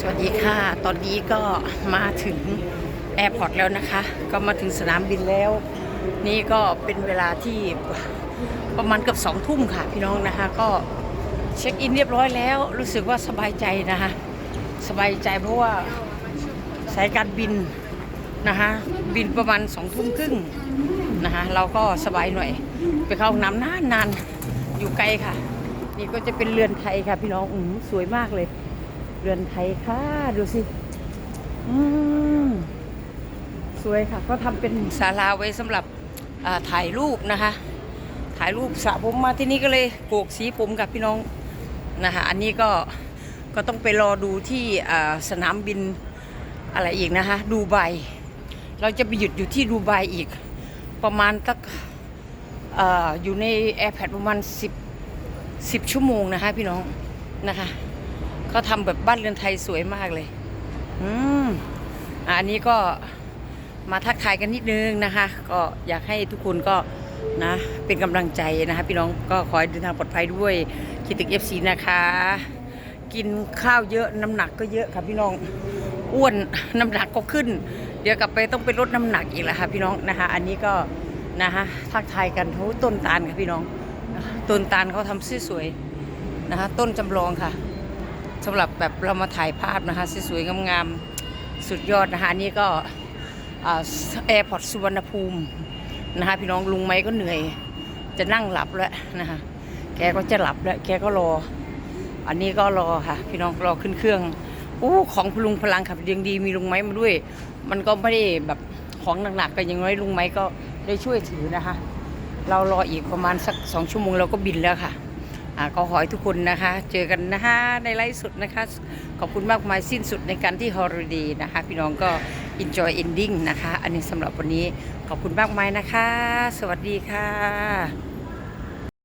สวัสดีค่ะ ตอนนี้ก็มาถึงแอร์พอร์ตแล้วนะคะ ก็มาถึงสนามบินแล้ว นี่ก็เป็นเวลาที่ประมาณเกือบสองทุ่มค่ะพี่น้องนะคะ ก็เช็คอินเรียบร้อยแล้ว รู้สึกว่าสบายใจนะคะ สบายใจเพราะว่าสายการบินนะคะบินประมาณสองทุ่มครึ่งนะคะเราก็สบายหน่อย ไปเข้าห้องน้ำนานนานอยู่ไกลค่ะ นี่ก็จะเป็นเรือนไทยค่ะพี่น้องอสวยมากเลย เรือนไทยค่ะ ดูสิ อืมสวยค่ะ ก็ทำเป็นศาลาไว้สำหรับถ่ายรูปนะคะ ถ่ายรูปสระผมมาที่นี่ก็เลยโกกสีผมกับพี่น้องนะคะอันนี้ก็ก็ต้องไปรอดูที่สนามบินอะไรอีกนะคะ ดูไบเราจะไปหยุดอยู่ที่ดูไบอีก ประมาณสักเอออยู่ในแอร์แพดประมาณ 10 10 ชั่วโมงนะคะพี่น้องนะคะ เขาทำแบบบ้านเรือนไทยสวยมากเลย อืมอันนี้ก็มาทักทายกันนิดนึงนะคะ ก็อยากให้ทุกคนก็นะเป็นกำลังใจนะคะพี่น้องก็ขอให้เดินทางปลอดภัยด้วยคิดถึงเอฟซีนะคะ กินข้าวเยอะน้ำหนักก็เยอะค่ะพี่น้องอ้วนน้ำหนักก็ขึ้น เดี๋ยวกลับไปต้องไปลดน้ำหนักอีกแล้วค่ะพี่น้องนะคะ อันนี้ก็นะคะทักทายกันโอ้ต้นตาลค่ะพี่น้องต้นตาลเขาทำสวยๆนะคะ ต้นจำลองค่ะ สำหรับแบบเรามาถ่ายภาพนะคะสวยๆงามๆสุดยอดนะคะนี่ก็แอร์พอร์ตสุวรรณภูมินะคะพี่น้องลุงไม้ก็เหนื่อย จะนั่งหลับแล้วนะคะแกก็จะหลับแล้วแกก็รอ อันนี้ก็รอค่ะ พี่น้องรอขึ้นเครื่องอู้ของพลุงพลังค่ะยังดีมีลุงไม้มาด้วย มันก็ไม่ได้แบบของหนักๆก็ยังน้อยลุงไม้ก็ได้ช่วยถือนะคะ เรารออีกประมาณสักสองชั่วโมงเราก็บินแล้วค่ะ ก็ขอให้ทุกคนนะคะ เจอกันนะคะในไลฟ์สดนะคะ ขอบคุณมากมายสิ้นสุดในการที่ฮอล i ดีนะคะ พี่น้องก็ enjoy ending นะคะ อันนี้สำหรับวันนี้ขอบคุณมากมายนะคะ สวัสดีค่ะ